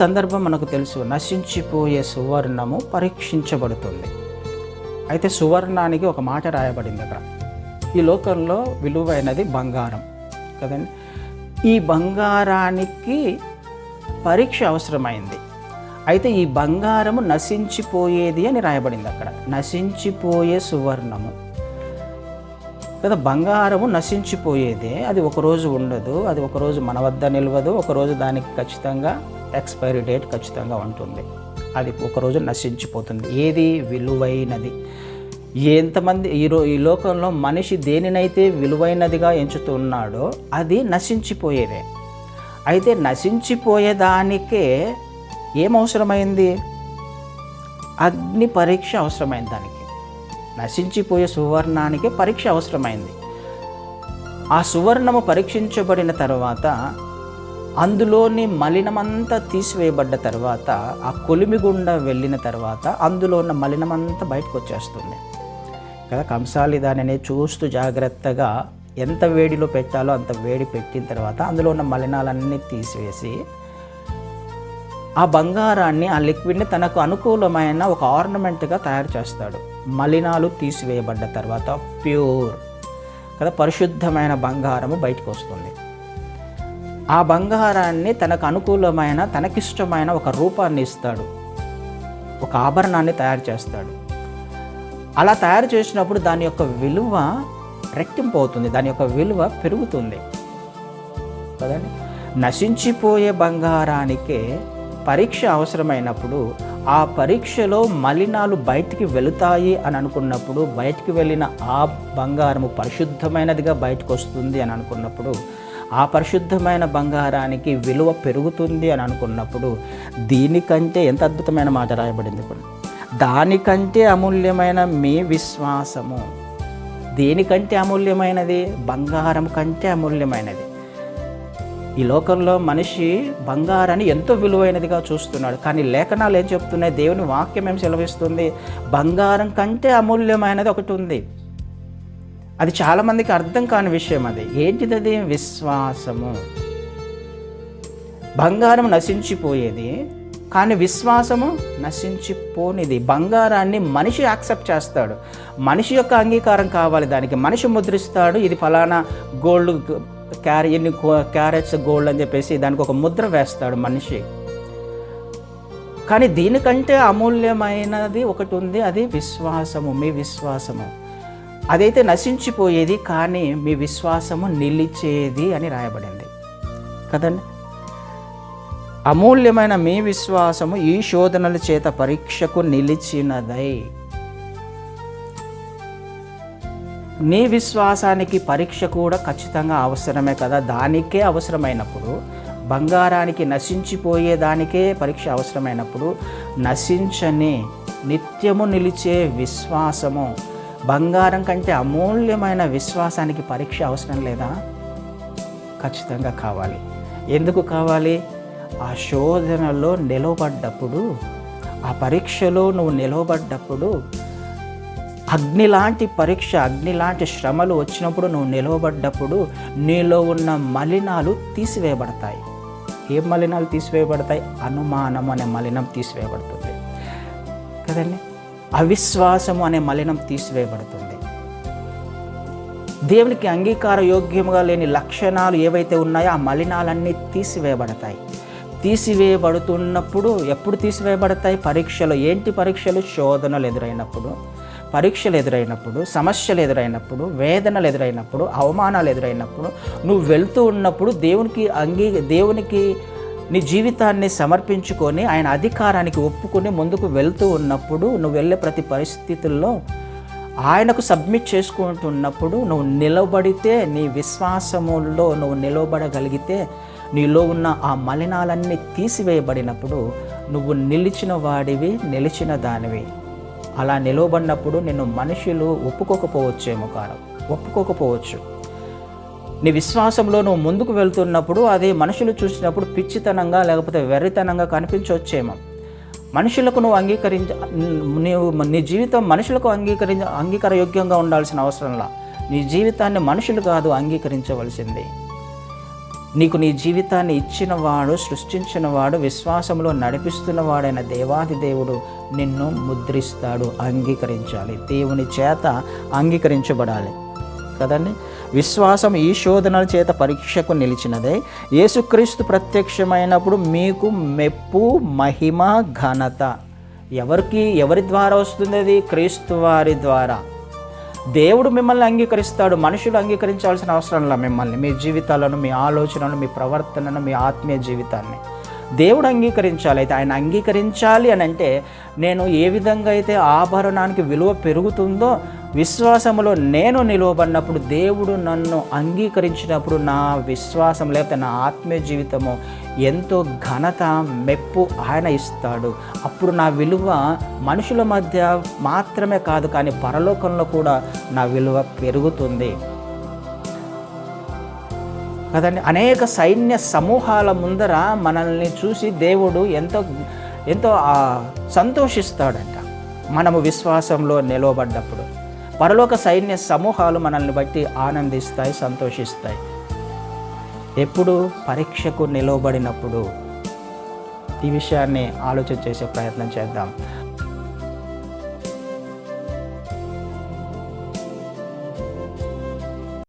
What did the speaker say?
సందర్భం మనకు తెలుసు. నశించిపోయే సువర్ణము పరీక్షించబడుతుంది. అయితే సువర్ణానికి ఒక మాట రాయబడింది అక్కడ. ఈ లోకంలో విలువైనది బంగారం. కదండి? ఈ బంగారానికి పరీక్ష అవసరమైంది. అయితే ఈ బంగారము నశించిపోయేది అని రాయబడింది అక్కడ. నశించిపోయే సువర్ణము. కదా బంగారము నశించిపోయేదే. అది ఒకరోజు ఉండదు. అది ఒకరోజు మన వద్ద నిలవదు. ఒకరోజు దానికి ఖచ్చితంగా ఎక్స్పైరీ డేట్ ఖచ్చితంగా ఉంటుంది. అది ఒకరోజు నశించిపోతుంది. ఏది విలువైనది. ఎంతమంది ఈ ఈ లోకంలో మనిషి దేనినైతే విలువైనదిగా ఎంచుతున్నాడో అది నశించిపోయేదే. అయితే నశించిపోయేదానికే ఏం అవసరమైంది అగ్ని పరీక్ష అవసరమైంది దానికి. నశించిపోయే సువర్ణానికి పరీక్ష అవసరమైంది. ఆ సువర్ణము పరీక్షించబడిన తర్వాత అందులోని మలినమంతా తీసివేయబడ్డ తర్వాత ఆ కొలిమి గుండా వెళ్ళిన తర్వాత అందులో ఉన్న మలినమంతా బయటకు వచ్చేస్తుంది కదా కంసాలి దానిని చూస్తూ జాగ్రత్తగా ఎంత వేడిలో పెట్టాలో అంత వేడి పెట్టిన తర్వాత అందులో ఉన్న మలినాలన్నీ తీసివేసి ఆ బంగారాన్ని ఆ లిక్విడ్ని తనకు అనుకూలమైన ఒక ఆర్నమెంట్గా తయారు చేస్తాడు. మలినాలు తీసివేయబడ్డ తర్వాత ప్యూర్ కదా పరిశుద్ధమైన బంగారము బయటకు వస్తుంది ఆ బంగారాన్ని తనకు అనుకూలమైన తనకిష్టమైన ఒక రూపాన్ని ఇస్తాడు. ఒక ఆభరణాన్ని తయారు చేస్తాడు. అలా తయారు చేసినప్పుడు దాని యొక్క విలువ రెట్టింపు అవుతుంది దాని యొక్క విలువ పెరుగుతుంది. కదండి? నశించిపోయే బంగారానికే పరీక్ష అవసరమైనప్పుడు ఆ పరీక్షలో మలినాలు బయటికి వెళుతాయి అని అనుకున్నప్పుడు బయటికి వెళ్ళిన ఆ బంగారము పరిశుద్ధమైనదిగా బయటకు వస్తుంది అని అనుకున్నప్పుడు ఆ పరిశుద్ధమైన బంగారానికి విలువ పెరుగుతుంది అని అనుకున్నప్పుడు దీనికంటే ఎంత అద్భుతమైన మాట రాయబడింది కూడా. దానికంటే అమూల్యమైన మీ విశ్వాసము. దేనికంటే అమూల్యమైనది? బంగారం కంటే అమూల్యమైనది. ఈ లోకంలో మనిషి బంగారాన్ని ఎంతో విలువైనదిగా చూస్తున్నాడు. కానీ లేఖనాలు ఏం చెప్తున్నాయి? దేవుని వాక్యం ఏం సెలవిస్తుంది? బంగారం కంటే అమూల్యమైనది ఒకటి ఉంది. అది చాలామందికి అర్థం కాని విషయం అది. ఏంటిది అది విశ్వాసము. బంగారం నశించిపోయేది కానీ విశ్వాసము నశించిపోనిది. బంగారాన్ని మనిషి యాక్సెప్ట్ చేస్తాడు. మనిషి యొక్క అంగీకారం కావాలి దానికి. మనిషి ముద్రిస్తాడు ఇది ఫలానా గోల్డ్ క్యారీ ఎన్ని క్యారెట్స్ గోల్డ్ అని చెప్పేసి దానికి ఒక ముద్ర వేస్తాడు మనిషి. కానీ దీనికంటే అమూల్యమైనది ఒకటి ఉంది అది విశ్వాసము. మీ విశ్వాసము. అదైతే నశించిపోయేది కానీ మీ విశ్వాసము నిలిచేది అని రాయబడింది. కదండి? అమూల్యమైన మీ విశ్వాసము ఈ శోధనల చేత పరీక్షకు నిలిచినదై. నీ విశ్వాసానికి పరీక్ష కూడా ఖచ్చితంగా అవసరమే కదా? దానికే అవసరమైనప్పుడు బంగారానికి నశించిపోయే దానికే పరీక్ష అవసరమైనప్పుడు నశించని నిత్యము నిలిచే విశ్వాసము బంగారం కంటే అమూల్యమైన విశ్వాసానికి పరీక్ష అవసరం లేదా? ఖచ్చితంగా కావాలి. ఎందుకు కావాలి? ఆ శోధనలో నిలవబడ్డప్పుడు ఆ పరీక్షలో నువ్వు నిలవబడ్డప్పుడు అగ్ని లాంటి పరీక్ష అగ్ని లాంటి శ్రమలు వచ్చినప్పుడు నువ్వు నిలవబడ్డప్పుడు నీలో ఉన్న మలినాలు తీసివేయబడతాయి. ఏ మలినాలు తీసివేయబడతాయి? అనుమానం అనే మలినం తీసివేయబడుతుంది. కదండి? అవిశ్వాసము అనే మలినం తీసివేయబడుతుంది. దేవునికి అంగీకార యోగ్యముగా లేని లక్షణాలు ఏవైతే ఉన్నాయో ఆ మలినాలన్నీ తీసివేయబడతాయి. తీసివేయబడుతున్నప్పుడు ఎప్పుడు తీసివేయబడతాయి? పరీక్షలు. ఏంటి పరీక్షలు? శోధనలు ఎదురైనప్పుడు. పరీక్షలు ఎదురైనప్పుడు సమస్యలు ఎదురైనప్పుడు వేదనలు ఎదురైనప్పుడు అవమానాలు ఎదురైనప్పుడు. నువ్వు వెళ్తూ ఉన్నప్పుడు దేవునికి అంగీ దేవునికి నీ జీవితాన్ని సమర్పించుకొని ఆయన అధికారానికి ఒప్పుకొని ముందుకు వెళ్తూ ఉన్నప్పుడు నువ్వు వెళ్ళే ప్రతి పరిస్థితుల్లో ఆయనకు సబ్మిట్ చేసుకుంటున్నప్పుడు నువ్వు నిలబడితే నీ విశ్వాసములో నువ్వు నిలబడగలిగితే నీలో ఉన్న ఆ మలినాలన్నీ తీసివేయబడినప్పుడు నువ్వు నిలిచిన వాడివి నిలిచిన దానివి. అలా నిలవబడినప్పుడు నిన్ను మనుషులు ఒప్పుకోకపోవచ్చేమో కాదు ఒప్పుకోకపోవచ్చు. నీ విశ్వాసంలో నువ్వు ముందుకు వెళ్తున్నప్పుడు అది మనుషులు చూసినప్పుడు పిచ్చితనంగా లేకపోతే వెర్రితనంగా కనిపించవచ్చేమో. మనుషులకు నువ్వు అంగీకరించ నీవు నీ జీవితం మనుషులకు అంగీకరించ అంగీకారయోగ్యంగా ఉండాల్సిన అవసరంలా. నీ జీవితాన్ని మనుషులు కాదు అంగీకరించవలసింది. నీకు నీ జీవితాన్ని ఇచ్చినవాడు సృష్టించినవాడు విశ్వాసంలో నడిపిస్తున్నవాడైన దేవాది దేవుడు నిన్ను ముద్రిస్తాడు అంగీకరించాలి. దేవుని చేత అంగీకరించబడాలి. కదండి? విశ్వాసం ఈ శోధనల చేత పరీక్షకు నిలిచినదే. యేసుక్రీస్తు ప్రత్యక్షమైనప్పుడు మీకు మెప్పు మహిమ ఘనత. ఎవరికి ఎవరి ద్వారా వస్తుంది అది క్రీస్తు వారి ద్వారా. దేవుడు మిమ్మల్ని అంగీకరిస్తాడు. మనుషులు అంగీకరించాల్సిన అవసరం లేదు మిమ్మల్ని మీ జీవితాలను మీ ఆలోచనను మీ ప్రవర్తనను మీ ఆత్మీయ జీవితాన్ని. దేవుడు అంగీకరించాలి. అయితే ఆయన అంగీకరించాలి అని అంటే నేను ఏ విధంగా అయితే ఆభరణానికి విలువ పెరుగుతుందో విశ్వాసములో నేను నిలువబడినప్పుడు దేవుడు నన్ను అంగీకరించినప్పుడు నా విశ్వాసం లేకపోతే నా ఆత్మీయ జీవితము ఎంతో ఘనత మెప్పు ఆయన ఇస్తాడు. అప్పుడు నా విలువ మనుషుల మధ్య మాత్రమే కాదు కానీ పరలోకంలో కూడా నా విలువ పెరుగుతుంది. కదండి? అనేక సైన్య సమూహాల ముందర మనల్ని చూసి దేవుడు ఎంతో ఎంతో సంతోషిస్తాడంట. మనము విశ్వాసంలో నిలవబడ్డప్పుడు. పరలోక సైన్య సమూహాలు మనల్ని బట్టి ఆనందిస్తాయి సంతోషిస్తాయి. ఎప్పుడు పరీక్షకు నిలవబడినప్పుడు ఈ విషయాన్ని ఆలోచన చేసే ప్రయత్నం చేద్దాం.